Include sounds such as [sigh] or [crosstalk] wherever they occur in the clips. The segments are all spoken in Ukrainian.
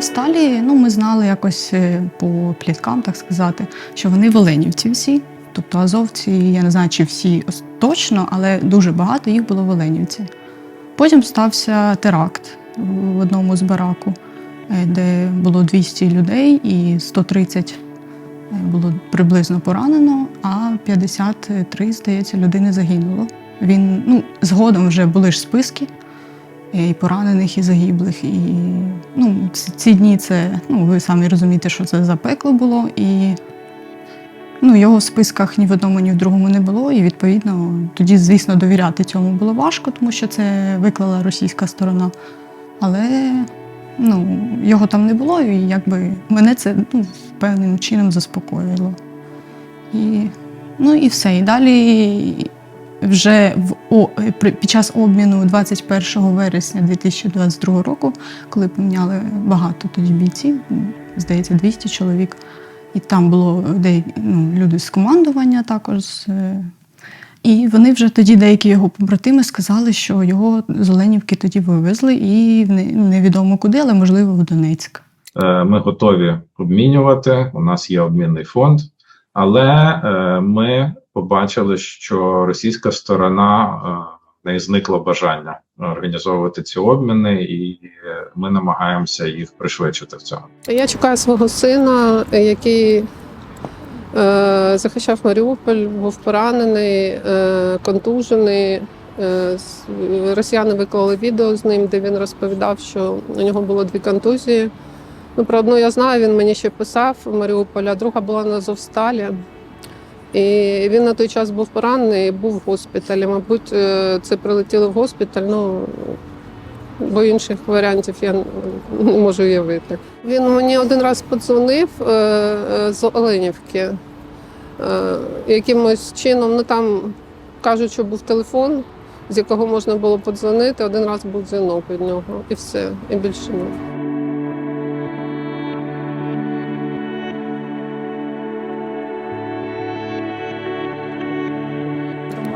Азовсталі, ну ми знали якось е, по пліткам, так сказати, що вони в всі. Тобто азовці, я не знаю, чи всі точно, але дуже багато їх було в Оленівці. Потім стався теракт в одному з бараку, е, де було 200 людей і 130 було приблизно поранено, а 53, здається, людини загинуло. Він ну, згодом вже були ж списки е, і поранених, і загиблих. І ну, ці, ці дні це, ну, ви самі розумієте, що це за пекло було. І ну, його в списках ні в одному, ні в другому не було. І відповідно тоді, звісно, довіряти цьому було важко, тому що це виклала російська сторона. Але ну, його там не було, і якби мене це ну, певним чином заспокоїло. І, ну і все. І далі вже в, о, під час обміну 21 вересня 2022 року, коли поміняли багато тоді бійців, здається, 200 чоловік. І там було деякі ну, люди з командування також. е, І вони вже тоді, деякі його побратими, сказали, що його з Оленівки тоді вивезли і невідомо куди, але можливо в Донецьк. Е, Ми готові обмінювати. У нас є обмінний фонд, але е, ми побачили, що російська сторона е, в неї зникло бажання організовувати ці обміни, і ми намагаємося їх пришвидшити в цьому. Я чекаю свого сина, який е, захищав Маріуполь, був поранений, е, контужений. Е, росіяни виклали відео з ним, де він розповідав, що у нього було дві контузії. Ну, про одну я знаю, він мені ще писав в Маріуполі, друга була на Зовсталі. І він на той час був поранений і був в госпіталі. Мабуть, е, це прилетіло в госпіталь. Ну, бо інших варіантів я не можу уявити. Він мені один раз подзвонив е, е, з Оленівки. Якимось чином, ну там кажуть, що був телефон, з якого можна було подзвонити. Один раз був дзвінок від нього, і все, і більше ні.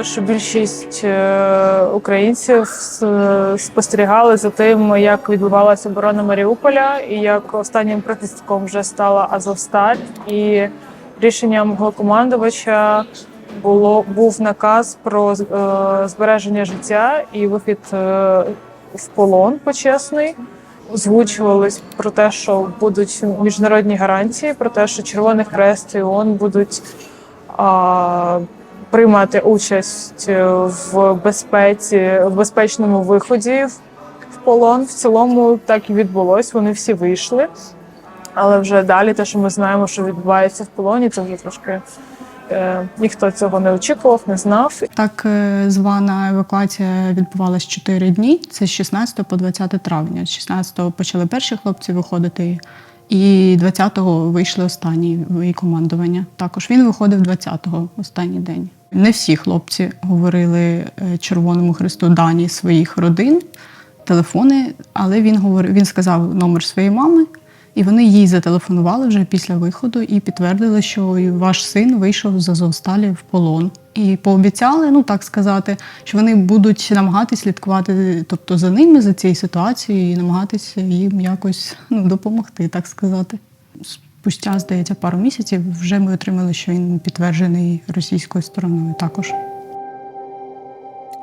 Думаю, що більшість е, українців спостерігали за тим, як відбувалася оборона Маріуполя, і як останнім прихистком вже стала Азовсталь. І рішенням головнокомандувача було був наказ про е, збереження життя і вихід е, в полон почесний. Озвучувались про те, що будуть міжнародні гарантії, про те, що Червоний Хрест і ООН будуть приймати участь е, в безпеці, в безпечному виході в- полон. В цілому так і відбулось. Вони всі вийшли. Але вже далі, те, що ми знаємо, що відбувається в полоні, це вже трошки е, ніхто цього не очікував, не знав. Так е, звана евакуація відбувалась 4 дні. Це з 16 по 20 травня. З 16 почали перші хлопці виходити, і 20-го вийшли останні і командування. Також він виходив 20-го, останній день. Не всі хлопці говорили е, Червоному Христу дані своїх родин, телефони, але він говорив, він сказав номер своєї мами. І вони їй зателефонували вже після виходу і підтвердили, що ваш син вийшов з Азовсталі в полон. І пообіцяли, ну так сказати, що вони будуть намагатись слідкувати, тобто за ними, за цією ситуацією, і намагатися їм якось ну, допомогти, так сказати. Спустя, здається, пару місяців вже ми отримали, що він підтверджений російською стороною також.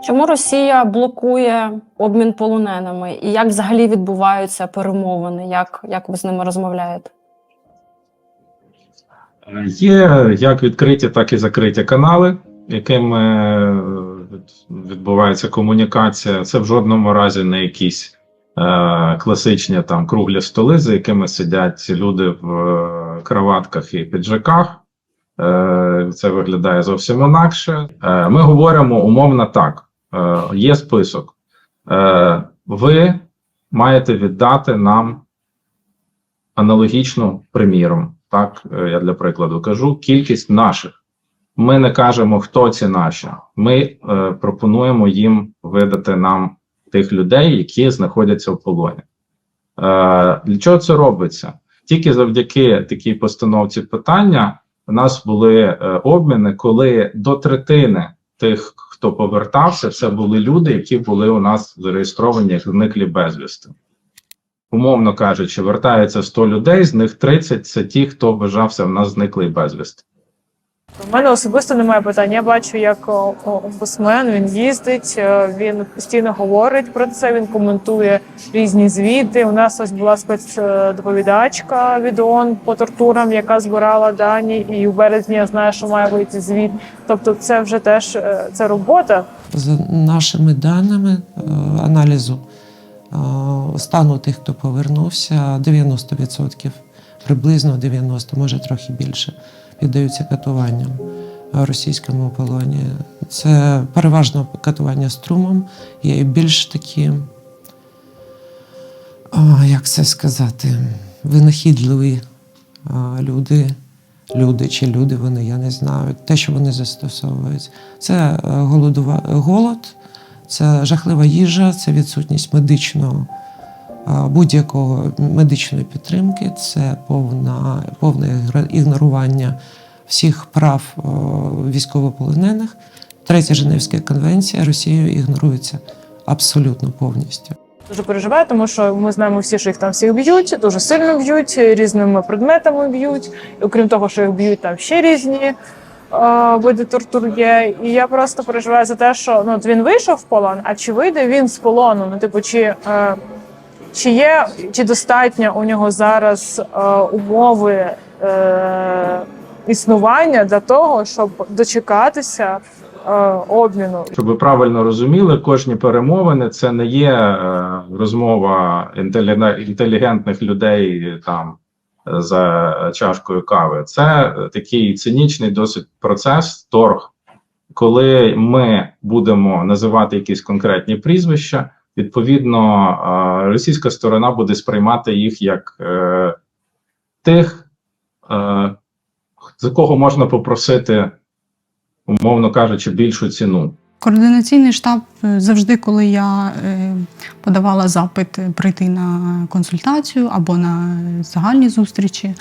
Чому Росія блокує обмін полоненими? І як взагалі відбуваються перемовини? Як, як ви з ними розмовляєте? Е, Є як відкриті, так і закриті канали, якими е, відбувається комунікація. Це в жодному разі не якісь класичні там круглі столи, за якими сидять люди в е, краватках і піджаках. Е, це виглядає зовсім інакше. Е, ми говоримо умовно так: е, є список. Е, ви маєте віддати нам аналогічну, приміром, так, е, я для прикладу кажу, кількість наших. Ми не кажемо, хто ці наші. Ми е, пропонуємо їм видати нам тих людей, які знаходяться в полоні. Е, для чого це робиться? Тільки завдяки такій постановці питання у нас були е, обміни, коли до третини тих, хто повертався, це були люди, які були у нас зареєстровані як зниклі безвісти. умовно кажучи, вертається 100 людей, з них 30 це ті, хто вважався в нас зниклий безвісти. У мене особисто немає питань. Я бачу, як о, о, він їздить, е, він постійно говорить про це. Він коментує різні звіти. У нас ось була спецдоповідачка від ООН по тортурам, яка збирала дані, і в березні я знаю, що має вийти звіт. Тобто, це вже теж е, це робота. За нашими даними е, аналізу стану тих, хто повернувся, 90%, приблизно 90%, може трохи більше, піддаються катуванням в російському полоні. Це переважно катування струмом, є і більш такі, як це сказати, винахідливі люди. Люди чи люди вони, я не знаю. Те, що вони застосовують, це е, голодува... голод, це жахлива їжа, це відсутність медичного будь-якого медичної підтримки, це повна, повне ігнорування всіх прав е, військовополонених. Третя Женевська конвенція Росією ігнорується абсолютно повністю. Дуже переживаю, тому що ми знаємо всі, що їх там всіх б'ють, дуже сильно б'ють, різними предметами б'ють. Окрім того, що їх б'ють, там ще різні е, види тортур є. І я просто переживаю за те, що ну от він вийшов в полон, а чи вийде він з полону? Ну, типу, чи, е, чи є, чи достатньо у нього зараз е, умови е, існування для того, щоб дочекатися е, обміну Щоб ви правильно розуміли, кожні перемовини це не є е, розмова інтелігентних людей там за чашкою кави. Це такий цинічний досить процес, торг, коли ми будемо називати якісь конкретні прізвища. Відповідно, російська сторона буде сприймати їх як е, тих, е, за кого можна попросити, умовно кажучи, більшу ціну. Координаційний штаб е, завжди, коли я подавала запит прийти на консультацію або на загальні зустрічі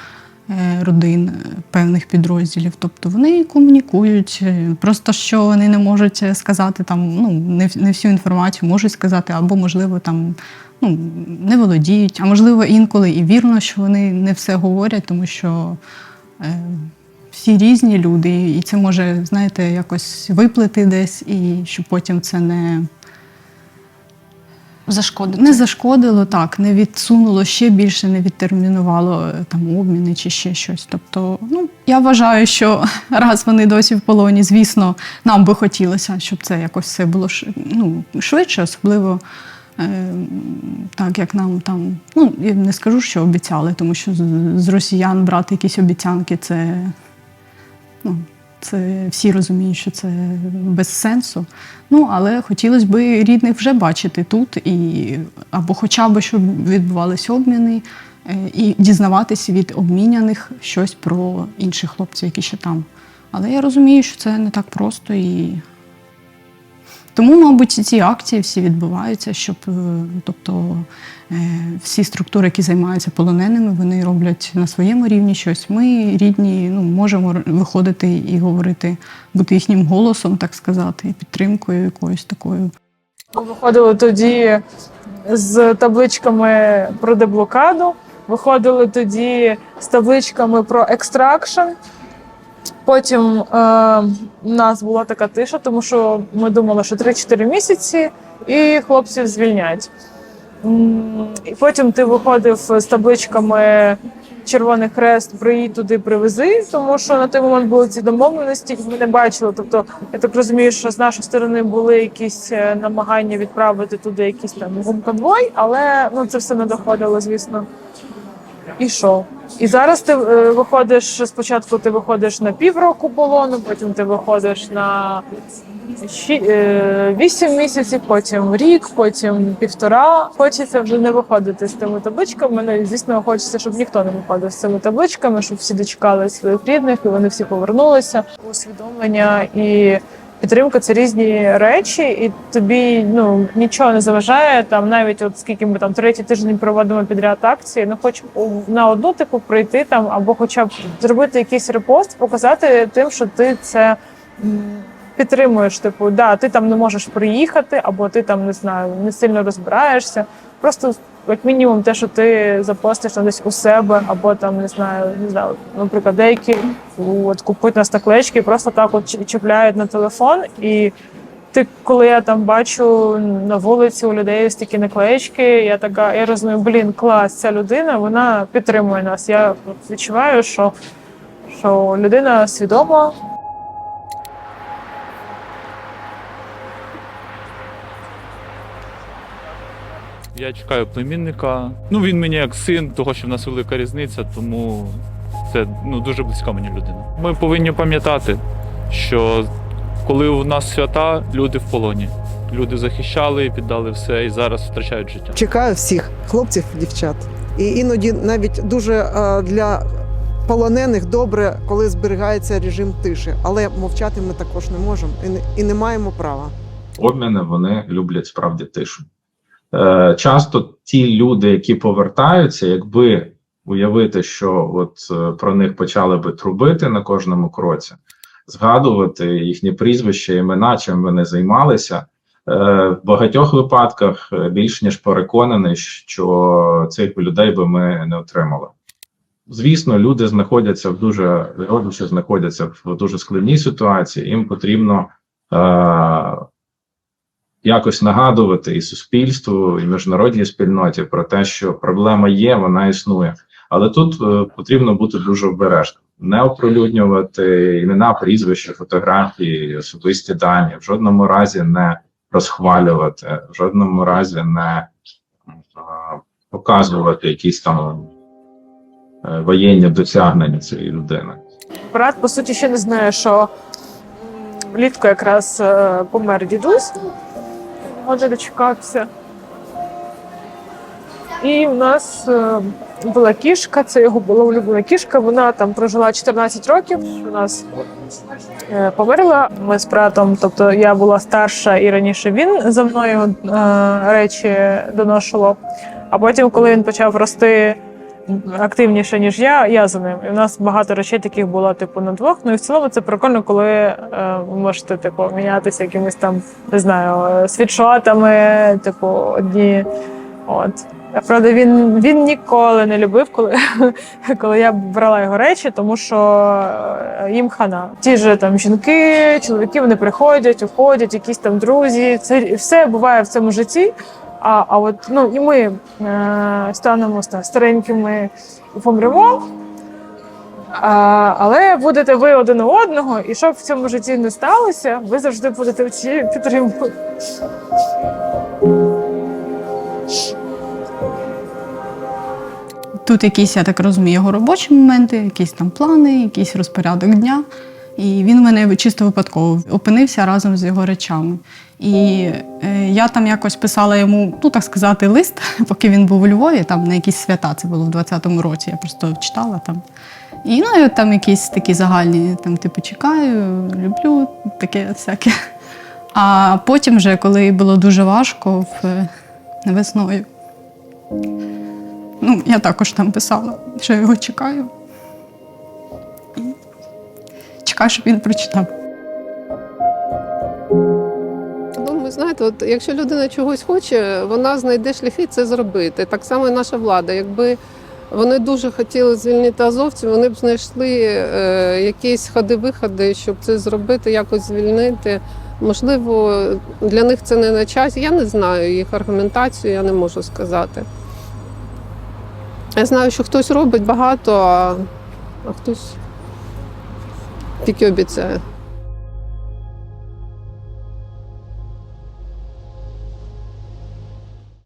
родин е, певних підрозділів, тобто вони комунікують. е, Просто що вони не можуть сказати там, ну не, не всю інформацію можуть сказати, або можливо там ну, не володіють, а можливо інколи і вірно, що вони не все говорять, тому що. Е, всі різні люди, і це може, знаєте, якось виплити десь, і щоб потім це не, Зашкодити. не зашкодило, так, не відсунуло ще більше, не відтермінувало е, там обміни чи ще щось. Тобто, ну я вважаю, що [laughs] раз вони досі в полоні, звісно, нам би хотілося, щоб це якось все було ну, швидше, особливо. е, Так, як нам там, ну я не скажу, що обіцяли, тому що з, з росіян брати якісь обіцянки, це ну, це всі розуміють, що це без сенсу. Ну, але хотілося б рідних вже бачити тут, і, або хоча б щоб відбувалися обміни, е, і дізнаватися від обміняних щось про інших хлопців, які ще там. Але я розумію, що це не так просто і. Тому, мабуть, ці акції всі відбуваються, щоб е, тобто, е, всі структури, які займаються полоненими, вони роблять на своєму рівні щось. Ми, рідні, ну, можемо виходити і говорити, бути їхнім голосом, так сказати, і підтримкою якоюсь такою. Ми виходили тоді з табличками про деблокаду, виходили тоді з табличками про екстракшн. Потім е, у нас була така тиша, тому що ми думали, що 3-4 місяці і хлопців звільнять. І потім ти виходив з табличками Червоний Хрест, приїдь туди, привези, тому що на той момент були ці домовленості, ми не бачили. Тобто, я так розумію, що з нашої сторони були якісь е, намагання відправити туди якийсь там гумконвой, але ну це все не доходило, звісно. І що? І зараз ти е, виходиш спочатку, ти виходиш на півроку полону, потім ти виходиш на щі- е, вісім місяців, потім рік, потім півтора. Хочеться вже не виходити з тими табличками. І, звісно, хочеться, щоб ніхто не виходив з цими табличками, щоб всі дочекали своїх рідних і вони всі повернулися. Усвідомлення і підтримка це різні речі, і тобі ну нічого не заважає. Там навіть от скільки ми там третій тиждень проводимо підряд акції, ну хоч на одну типу прийти там, або хоча б зробити якийсь репост, показати тим, що ти це. Підтримуєш, типу, да, ти там не можеш приїхати, або ти там не знаю, не сильно розбираєшся. Просто як мінімум, те, що ти запостиш там десь у себе, або там не знаю, не знаю, наприклад, деякі от купують нас наклеечки, просто так от чіпляють на телефон. І ти, коли я там бачу на вулиці у людей ось такі наклеечки, я така, я розумію, блін, клас, ця людина, вона підтримує нас. Я відчуваю, що, що людина свідома. Я чекаю племінника. Ну він мені як син, того що в нас велика різниця, тому це ну дуже близька мені людина. Ми повинні пам'ятати, що коли у нас свята, люди в полоні. Люди захищали, піддали все і зараз втрачають життя. Чекаю всіх хлопців, дівчат. І іноді навіть дуже е, для полонених добре, коли зберігається режим тиші. Але мовчати ми також не можемо і не, і не маємо права. обміни вони люблять справді тишу. Е, часто ті люди, які повертаються, якби уявити, що от е, про них почали би трубити на кожному кроці, згадувати їхні прізвища, імена, чим вони займалися. е, В багатьох випадках більш ніж переконаний, що цих людей би ми не отримали. Звісно, люди знаходяться в дуже родичі знаходяться в дуже складній ситуації. Їм потрібно якось нагадувати і суспільству, і міжнародній спільноті про те, що проблема є, вона існує. Але тут е, потрібно бути дуже обережним, не оприлюднювати імена, прізвища, фотографії, особисті дані, в жодному разі не розхвалювати, в жодному разі не е, показувати якісь там е, воєнні досягнення цієї людини. Брат, по суті, ще не знає, що влітку якраз помер дідусь. Може дочекався. І у нас е, була кішка, це його була улюблена кішка. Вона там прожила 14 років. У нас е, померла. Ми з братом, тобто я була старша і раніше він за мною е, речі доношував. А потім, коли він почав рости активніше, ніж я, я за ним. І в нас багато речей таких було, типу, на двох. Ну і в цілому це прикольно, коли е, можете типу, мінятися якимись там, не знаю, світшотами, типу, одні. От. Правда, він, він ніколи не любив, коли, [laughs] коли я брала його речі, тому що е, їм хана. Ті ж там жінки, чоловіки вони приходять, уходять, якісь там друзі. Це все буває в цьому житті. А, а от ну і ми е, станемо ста- старенькими і помремо. А, але будете ви один у одного, і щоб в цьому житті не сталося, ви завжди будете в цій підтримку. Тут якісь, я так розумію, його робочі моменти, якісь там плани, якийсь розпорядок дня. І він в мене чисто випадково опинився разом з його речами. І е, я там якось писала йому, ну так сказати, лист, [laughs] поки він був у Львові, там на якісь свята, це було в 20-му році. Я просто читала там. І ну, і там якісь такі загальні, там, типу, чекаю, люблю, таке всяке. А потім, вже, коли було дуже важко в, е, весною, Ну, я також там писала, що його чекаю. Чекаю, щоб він прочитав. Ну, знаєте, от якщо людина чогось хоче, вона знайде шляхи це зробити. Так само і наша влада. Якби вони дуже хотіли звільнити азовців, вони б знайшли е, якісь ходи-виходи, щоб це зробити, якось звільнити. Можливо, для них це не на часі. Я не знаю їх аргументацію, я не можу сказати. Я знаю, що хтось робить багато, а, а хтось тільки обіцяє.